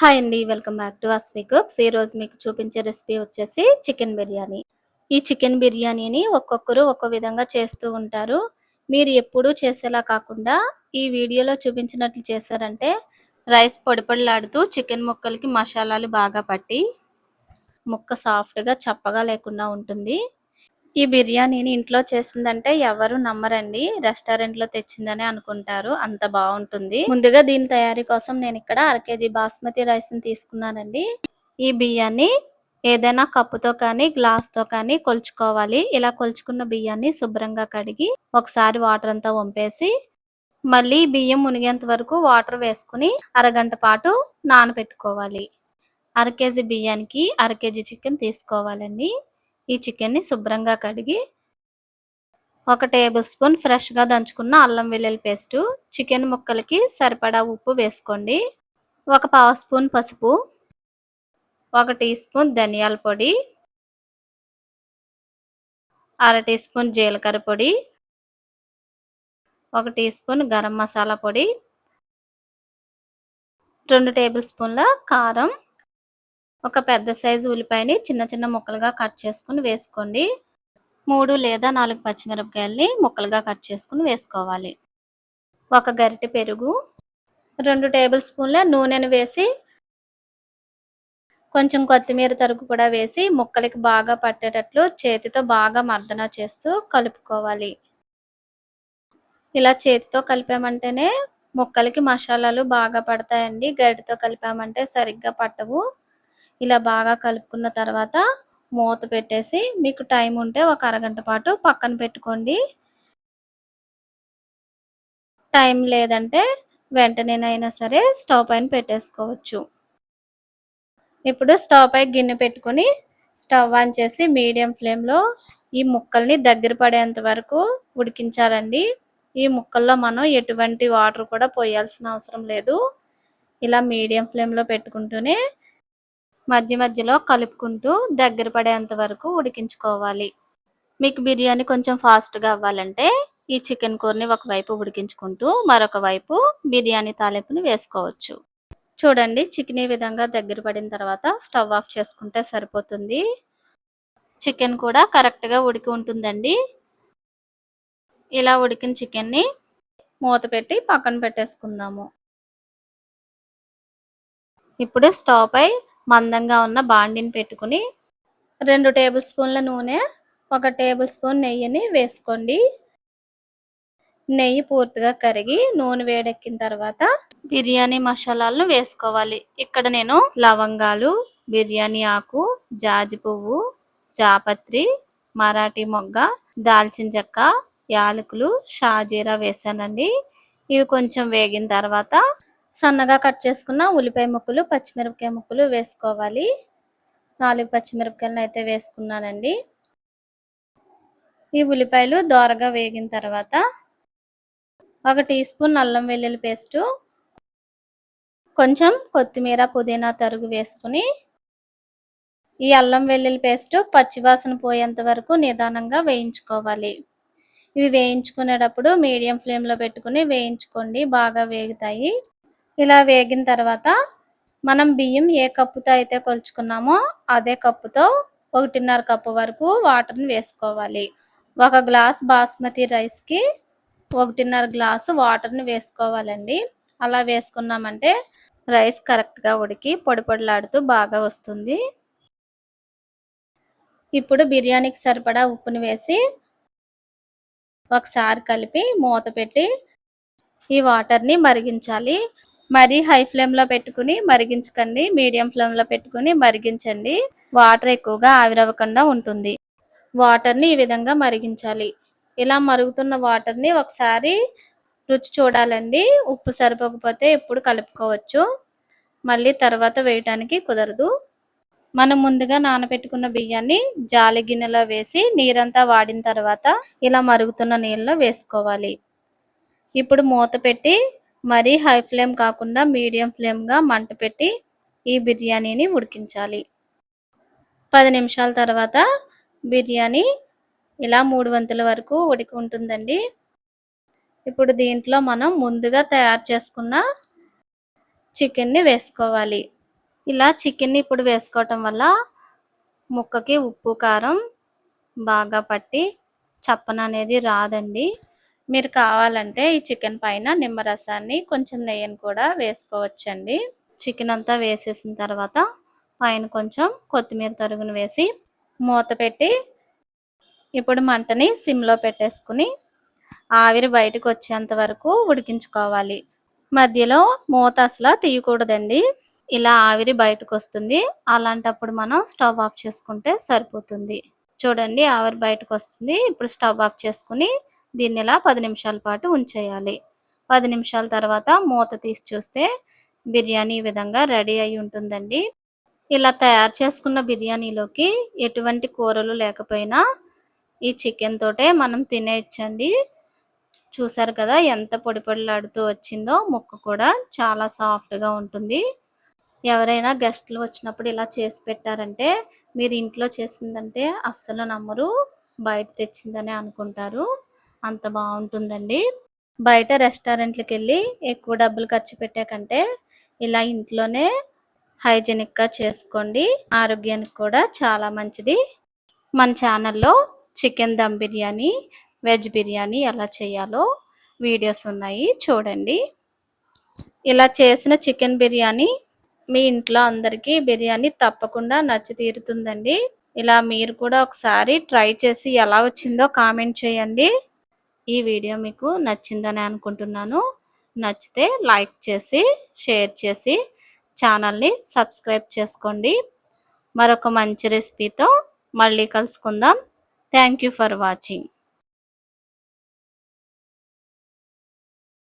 Hi అండి welcome back to Aswi cooks. ఈ రోజు మీకు చూపించే రెసిపీ వచ్చేసి చికెన్ బిర్యానీ. ఈ చికెన్ బిర్యానీని ఒక్కొక్కరు ఒక్కో విధంగా చేస్తూ ఉంటారు. మీరు ఎప్పుడూ చేసేలా కాకుండా ఈ వీడియోలో చూపించినట్లు చేశారంటే రైస్ పొడిపొడిలాడుతూ చికెన్ ముక్కలకి మసాలాలు బాగా పట్టి ముక్క సాఫ్ట్గా చప్పగా లేకుండా ఉంటుంది. ఈ బిర్యానీని ఇంట్లో చేసిందంటే ఎవరు నమ్మరండి. రెస్టారెంట్లో తెచ్చిందని అనుకుంటారు. అంత బాగుంటుంది. ముందుగా దీని తయారీ కోసం నేను ఇక్కడ అర కేజీ బాస్మతి రైస్ని తీసుకున్నానండి. ఈ బియ్యాన్ని ఏదైనా కప్పుతో కానీ గ్లాస్తో కానీ కొలుచుకోవాలి. ఇలా కొలుచుకున్న బియ్యాన్ని శుభ్రంగా కడిగి ఒకసారి వాటర్ అంతా వంపేసి మళ్ళీ బియ్యం మునిగేంత వరకు వాటర్ వేసుకుని అరగంట పాటు నానబెట్టుకోవాలి. అర కేజీ బియ్యానికి అర కేజీ చికెన్ తీసుకోవాలండి. ఈ చికెన్ని శుభ్రంగా కడిగి ఒక టేబుల్ స్పూన్ ఫ్రెష్గా దంచుకున్న అల్లం వెల్లుల్లి పేస్టు చికెన్ ముక్కలకి సరిపడా ఉప్పు వేసుకోండి. ఒక పావు స్పూన్ పసుపు ఒక టీ స్పూన్ ధనియాల పొడి అర టీ స్పూన్ జీలకర్ర పొడి ఒక టీ స్పూన్ గరం మసాలా పొడి రెండు టేబుల్ స్పూన్ల కారం ఒక పెద్ద సైజు ఉల్లిపాయని చిన్న చిన్న ముక్కలుగా కట్ చేసుకుని వేసుకోండి. మూడు లేదా నాలుగు పచ్చిమిరపకాయల్ని ముక్కలుగా కట్ చేసుకుని వేసుకోవాలి. ఒక గరిటె పెరుగు రెండు టేబుల్ స్పూన్ల నూనెను వేసి కొంచెం కొత్తిమీర తరుగు కూడా వేసి ముక్కలకి బాగా పట్టేటట్లు చేతితో బాగా మర్దన చేస్తూ కలుపుకోవాలి. ఇలా చేతితో కలిపామంటేనే ముక్కలకి మసాలాలు బాగా పడతాయండి. గరిటతో కలిపామంటే సరిగ్గా పట్టవు. ఇలా బాగా కలుపుకున్న తర్వాత మూత పెట్టేసి మీకు టైం ఉంటే ఒక అరగంట పాటు పక్కన పెట్టుకోండి. టైం లేదంటే వెంటనేనైనా సరే స్టవ్ పైన పెట్టేసుకోవచ్చు. ఇప్పుడు స్టవ్ పై గిన్నె పెట్టుకుని స్టవ్ ఆన్ చేసి మీడియం ఫ్లేమ్లో ఈ ముక్కల్ని దగ్గర పడేంత వరకు ఉడికించాలండి. ఈ ముక్కల్లో మనం ఎటువంటి వాటర్ కూడా పోయాల్సిన అవసరం లేదు. ఇలా మీడియం ఫ్లేమ్లో పెట్టుకుంటూనే మధ్య మధ్యలో కలుపుకుంటూ దగ్గర పడేంత వరకు ఉడికించుకోవాలి. మీకు బిర్యానీ కొంచెం ఫాస్ట్గా అవ్వాలంటే ఈ చికెన్ కూరని ఒకవైపు ఉడికించుకుంటూ మరొక వైపు బిర్యానీ తాలింపుని వేసుకోవచ్చు. చూడండి చికెన్ ఈ విధంగా దగ్గర పడిన తర్వాత స్టవ్ ఆఫ్ చేసుకుంటే సరిపోతుంది. చికెన్ కూడా కరెక్ట్గా ఉడికి ఉంటుందండి. ఇలా ఉడికిన చికెన్ని మూత పెట్టి పక్కన పెట్టేసుకుందాము. ఇప్పుడు స్టవ్ పై మందంగా ఉన్న బాండిని పెట్టుకుని రెండు టేబుల్ స్పూన్ల నూనె ఒక టేబుల్ స్పూన్ నెయ్యిని వేసుకోండి. నెయ్యి పూర్తిగా కరిగి నూనె వేడెక్కిన తర్వాత బిర్యానీ మసాలాలను వేసుకోవాలి. ఇక్కడ నేను లవంగాలు బిర్యానీ ఆకు జాజి పువ్వు జాపత్రి మరాఠీ మొగ్గ దాల్చిన చెక్క యాలకులు షాజీరా వేసానండి. ఇవి కొంచెం వేగిన తర్వాత సన్నగా కట్ చేసుకున్న ఉల్లిపాయ ముక్కలు పచ్చిమిరపకాయ ముక్కలు వేసుకోవాలి. నాలుగు పచ్చిమిరపకాయలను అయితే వేసుకున్నానండి. ఈ ఉల్లిపాయలు దోరగా వేగిన తర్వాత ఒక టీ స్పూన్ అల్లం వెల్లుల్లి పేస్టు కొంచెం కొత్తిమీర పుదీనా తరుగు వేసుకుని ఈ అల్లం వెల్లుల్లి పేస్ట్ పచ్చివాసన పోయేంత వరకు నిదానంగా వేయించుకోవాలి. ఇవి వేయించుకునేటప్పుడు మీడియం ఫ్లేమ్లో పెట్టుకుని వేయించుకోండి బాగా వేగుతాయి. ఇలా వేగిన తర్వాత మనం బియ్యం ఏ కప్పుతో అయితే కొలుచుకున్నామో అదే కప్పుతో ఒకటిన్నర కప్పు వరకు వాటర్ని వేసుకోవాలి. ఒక గ్లాస్ బాస్మతి రైస్కి ఒకటిన్నర గ్లాసు వాటర్ని వేసుకోవాలండి. అలా వేసుకున్నామంటే రైస్ కరెక్ట్గా ఉడికి పొడి పొడిలాడుతూ బాగా వస్తుంది. ఇప్పుడు బిర్యానీకి సరిపడా ఉప్పుని వేసి ఒకసారి కలిపి మూత పెట్టి ఈ వాటర్ని మరిగించాలి. మరి హై ఫ్లేమ్లో పెట్టుకుని మరిగించకండి. మీడియం ఫ్లేమ్లో పెట్టుకుని మరిగించండి. వాటర్ ఎక్కువగా ఆవిరవ్వకుండా ఉంటుంది. వాటర్ని ఈ విధంగా మరిగించాలి. ఇలా మరుగుతున్న వాటర్ని ఒకసారి రుచి చూడాలండి. ఉప్పు సరిపోకపోతే ఎప్పుడు కలుపుకోవచ్చు. మళ్ళీ తర్వాత వేయటానికి కుదరదు. మనం ముందుగా నానబెట్టుకున్న బియ్యాన్ని జాలి గిన్నెలో వేసి నీరంతా వాడిన తర్వాత ఇలా మరుగుతున్న నీళ్ళలో వేసుకోవాలి. ఇప్పుడు మూత పెట్టి మరీ హై ఫ్లేమ్ కాకుండా మీడియం ఫ్లేమ్గా మంట పెట్టి ఈ బిర్యానీని ఉడికించాలి. పది నిమిషాల తర్వాత బిర్యానీ ఇలా మూడు వంతుల వరకు ఉడికి ఉంటుందండి. ఇప్పుడు దీంట్లో మనం ముందుగా తయారు చేసుకున్న చికెన్ని వేసుకోవాలి. ఇలా చికెన్ని ఇప్పుడు వేసుకోవటం వల్ల ముక్కకి ఉప్పు కారం బాగా పట్టి చప్పన అనేది రాదండి. మీరు కావాలంటే ఈ చికెన్ పైన నిమ్మరసాన్ని కొంచెం నెయ్యిని కూడా వేసుకోవచ్చండి. చికెన్ అంతా వేసేసిన తర్వాత పైన కొంచెం కొత్తిమీర తరుగును వేసి మూత పెట్టి ఇప్పుడు మంటని సిమ్లో పెట్టేసుకుని ఆవిరి బయటకు వచ్చేంత వరకు ఉడికించుకోవాలి. మధ్యలో మూత అసలు తీయకూడదండి. ఇలా ఆవిరి బయటకు వస్తుంది. అలాంటప్పుడు మనం స్టవ్ ఆఫ్ చేసుకుంటే సరిపోతుంది. చూడండి ఆవిరి బయటకు వస్తుంది. ఇప్పుడు స్టవ్ ఆఫ్ చేసుకుని దీన్ని ఇలా పది నిమిషాల పాటు ఉంచేయాలి. పది నిమిషాల తర్వాత మూత తీసి చూస్తే బిర్యానీ ఈ విధంగా రెడీ అయి ఉంటుందండి. ఇలా తయారు చేసుకున్న బిర్యానీలోకి ఎటువంటి కూరలు లేకపోయినా ఈ చికెన్ తోటే మనం తినేయచ్చండి. చూసారు కదా ఎంత పొడి పొడిలాడుతూ వచ్చిందో ముక్క కూడా చాలా సాఫ్ట్గా ఉంటుంది. ఎవరైనా గెస్ట్లు వచ్చినప్పుడు ఇలా చేసి పెట్టారంటే మీరు ఇంట్లో చేసిందంటే అస్సలు నమ్మరు బయట తెచ్చిందనే అనుకుంటారు. అంత బాగుంటుందండి. బయట రెస్టారెంట్లకు వెళ్ళి ఎక్కువ డబ్బులు ఖర్చు పెట్టే కంటే ఇలా ఇంట్లోనే హైజెనిక్గా చేసుకోండి. ఆరోగ్యానికి కూడా చాలా మంచిది. మన ఛానల్లో చికెన్ దమ్ బిర్యానీ వెజ్ బిర్యానీ ఎలా చేయాలో వీడియోస్ ఉన్నాయి చూడండి. ఇలా చేసిన చికెన్ బిర్యానీ మీ ఇంట్లో అందరికీ బిర్యానీ తప్పకుండా నచ్చి తీరుతుందండి. ఇలా మీరు కూడా ఒకసారి ట్రై చేసి ఎలా వచ్చిందో కామెంట్ చేయండి. ఈ వీడియో మీకు నచ్చిందని అనుకుంటున్నాను. నచ్చితే లైక్ చేసి షేర్ చేసి ఛానల్ని సబ్స్క్రైబ్ చేసుకోండి. మరొక మంచి రెసిపీతో మళ్ళీ కలుసుకుందాం. Thank for watching.